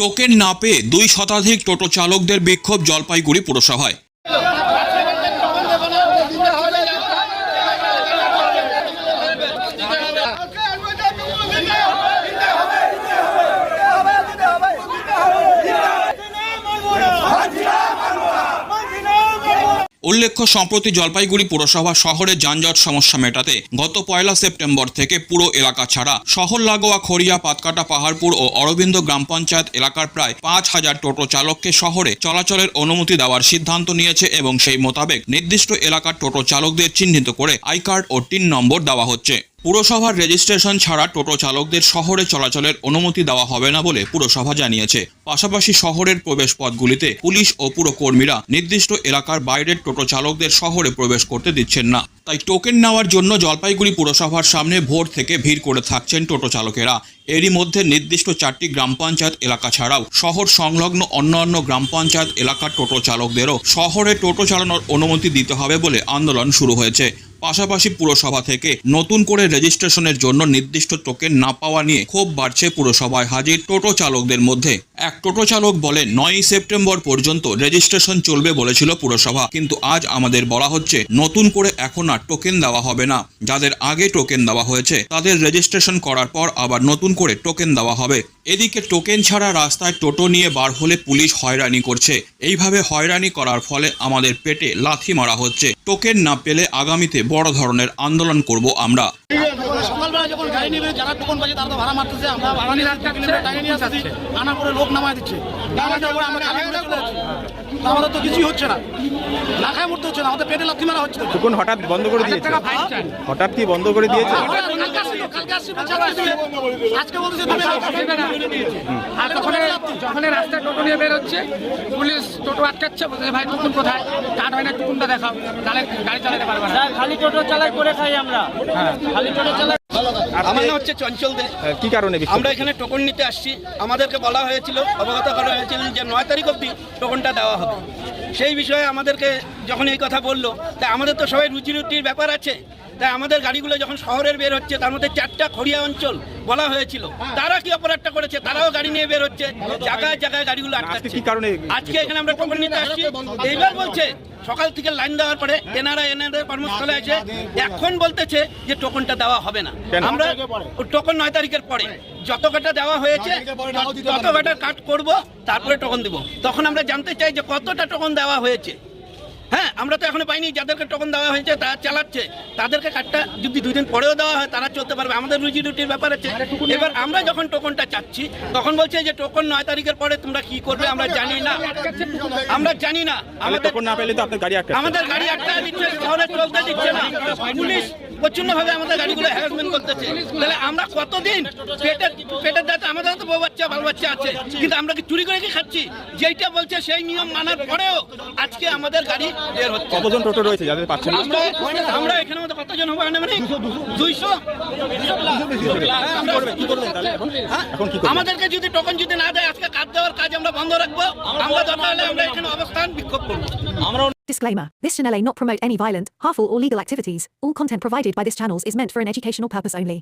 Token না পেয়ে দুই শতাধিক টোটো চালকদের বিক্ষোভ জলপাইগুড়ি পুরসভায়। উল্লেখ্য, সম্প্রতি জলপাইগুড়ি পুরসভা শহরে যানজট সমস্যা মেটাতে গত পয়লা সেপ্টেম্বর থেকে পুরো এলাকা ছাড়া শহর লাগোয়া খড়িয়া, পাতকাটা, পাহাড়পুর ও অরবিন্দ গ্রাম পঞ্চায়েত এলাকার প্রায় পাঁচ হাজার টোটো চালককে শহরে চলাচলের অনুমতি দেওয়ার সিদ্ধান্ত নিয়েছে এবং সেই মোতাবেক নির্দিষ্ট এলাকার টোটো চালকদের চিহ্নিত করে আই কার্ড ও টিন নম্বর দেওয়া হচ্ছে। পুরসভার রেজিস্ট্রেশন ছাড়া টোটো চালকদের শহরে চলাচলের অনুমতি দেওয়া হবে না বলে পুরসভা জানিয়েছে। পাশাপাশি শহরের প্রবেশ পথগুলিতে পুলিশ ও পুরকর্মীরা নির্দিষ্ট এলাকার বাইরের টোটো চালকদের শহরে প্রবেশ করতে দিচ্ছেন না। তাই টোকেন নেওয়ার জন্য জলপাইগুড়ি পুরসভার সামনে ভোর থেকে ভিড় করে থাকছেন টোটো চালকেরা। এরই মধ্যে নির্দিষ্ট চারটি গ্রাম পঞ্চায়েত এলাকা ছাড়াও শহর সংলগ্ন অন্যান্য গ্রাম পঞ্চায়েত এলাকার টোটো চালকদেরও শহরে টোটো চালানোর অনুমতি দিতে হবে বলে আন্দোলন শুরু হয়েছে। পাশাপাশি পুরসভা থেকে নতুন করে রেজিস্ট্রেশনের জন্য নির্দিষ্ট টোকেন না পাওয়া নিয়ে ক্ষোভ বাড়ছে পুরসভায় হাজির টোটো চালকদের মধ্যে। এক টোটো চালক বলেন, নয়ই সেপ্টেম্বর পর্যন্ত রেজিস্ট্রেশন চলবে বলেছিল পুরসভা। কিন্তু আজ আমাদের বলা হচ্ছে, নতুন করে এখন আর টোকেন দেওয়া হবে না। যাদের আগে টোকেন দেওয়া হয়েছে, তাদের রেজিস্ট্রেশন করার পর আবার নতুন করে টোকেন দেওয়া হবে। এদিকে টোকেন ছাড়া রাস্তায় টোটো নিয়ে বার হলে পুলিশ হয়রানি করছে। এইভাবে হয়রানি করার ফলে আমাদের পেটে লাথি মারা হচ্ছে। টোকেন না পেলে আগামীতে বড় ধরনের আন্দোলন করব আমরা। সকালবেলা যখন গাড়ি নেবে যারা টোকন পাচ্ছে তারা তো ভাড়া মারতেছে আমরা ভাড়া নিয়ে যাচ্ছি টাইনে নিয়ে আসছি আনা করে লোক নামায় দিচ্ছে। নামানোর পরে আমরা খালি করে চলে যাচ্ছি। আমাদের তো কিছুই হচ্ছে না। না খায় মরতে হচ্ছে না আমাদের পেটে লাথি মারা হচ্ছে। তো। হঠাৎ বন্ধ করে দিয়েছে? হঠাৎ কি বন্ধ করে দিয়েছে? কালকে আসছিল, কালকে আসছিল, বলছে আজকে দিবে। আজকে বলতেছে দিবে না। আর তখন যখন এই টোটো নিয়ে বেরোচ্ছে। পুলিশ টোটো আটকাচ্ছে। বলছে ভাই টুকুন কোথায়? কার্ড হয় না টুকুনটা দেখাও। তাহলে গাড়ি চালাতে পারবে না। খালি টোটো চালাই করে খাই আমরা। খালি টোটো চালাই আমার নাম হচ্ছে চঞ্চল দে কি কারণে আমরা এখানে টোকন নিতে আসছি। আমাদেরকে বলা হয়েছিল অবগত করা হয়েছিল যে নয় তারিখ অবধি টোকনটা দেওয়া হবে। সেই বিষয়ে আমাদেরকে যখন এই কথা বলল তাই আমাদের তো সবাই রুচি রুটির ব্যাপার আছে। তাই আমাদের গাড়িগুলো যখন শহরের বের হচ্ছে তার মধ্যে চারটা খড়িয়া অঞ্চল বলা হয়েছিল। তারা কি অপরাধটা করেছে? তারাও গাড়ি নিয়ে বের হচ্ছে। জায়গায় জায়গায় গাড়িগুলো আটকাচ্ছে। আজকে এখানে আমরা টোকন নিতে আসছি। এইবার বলছে সকাল থেকে লাইন দেওয়ার পরে এনারা এনাদের কর্মস্থলে আছে। এখন বলতেছে যে টোকনটা দেওয়া হবে না। আমরা টোকন নয় তারিখের পরে যত কটা দেওয়া হয়েছে তত কটা কাট করব তারপরে টোকন দিব। তখন আমরা জানতে চাই যে কতটা টোকন দেওয়া হয়েছে। হ্যাঁ আমরা তো এখনও পাইনি। যাদেরকে টোকন দেওয়া হয়েছে তারা চালাচ্ছে। তাদেরকে কার্ডটা যদি দুই দিন পরেও দেওয়া হয় তারা চলতে পারবে। আমাদের রুজি রুটির ব্যাপার আছে। এবার আমরা যখন টোকনটা চাচ্ছি তখন বলছে যে টোকন নয় তারিখের পরে তোমরা কি করবে আমরা জানি না। আমরা জানি না। আমাদের টোকন না পেলে তো আপনার গাড়ি আটকাচ্ছে আমাদের গাড়ি আটকা দিচ্ছে শহরে চলতে দিচ্ছে না। পুলিশ প্রচণ্ড ভাবে আমাদের গাড়িগুলো হ্যারাসমেন্ট করতেছে। তাহলে আমরা কতদিন পেটের পেটের দাঁতে আমাদের তো বউ বাচ্চা বাল বাচ্চা আছে। কিন্তু আমরা কি চুরি করে কি খাচ্ছি? যেইটা বলছে সেই নিয়ম মানার পরেও আজকে আমাদের গাড়ি কতজন টোটো রয়েছে যাদের পাচ্ছেন না? আমরা আমরা এখানে মধ্যে কতজন হবে মানে দুইশো কি করবেন কি করবেন তাহলে এখন এখন কি করবেন আমাদেরকে যদি টোকন যদি না দেয় আজকে কাজ দেওয়ার কাজ আমরা বন্ধ রাখবো আমরা দরকার হলে আমরা এখানে অবস্থান বিক্ষোভ করবো Disclaimer This channel may not promote any violent, harmful, or legal activities. All content provided by this channel is meant for an educational purpose only.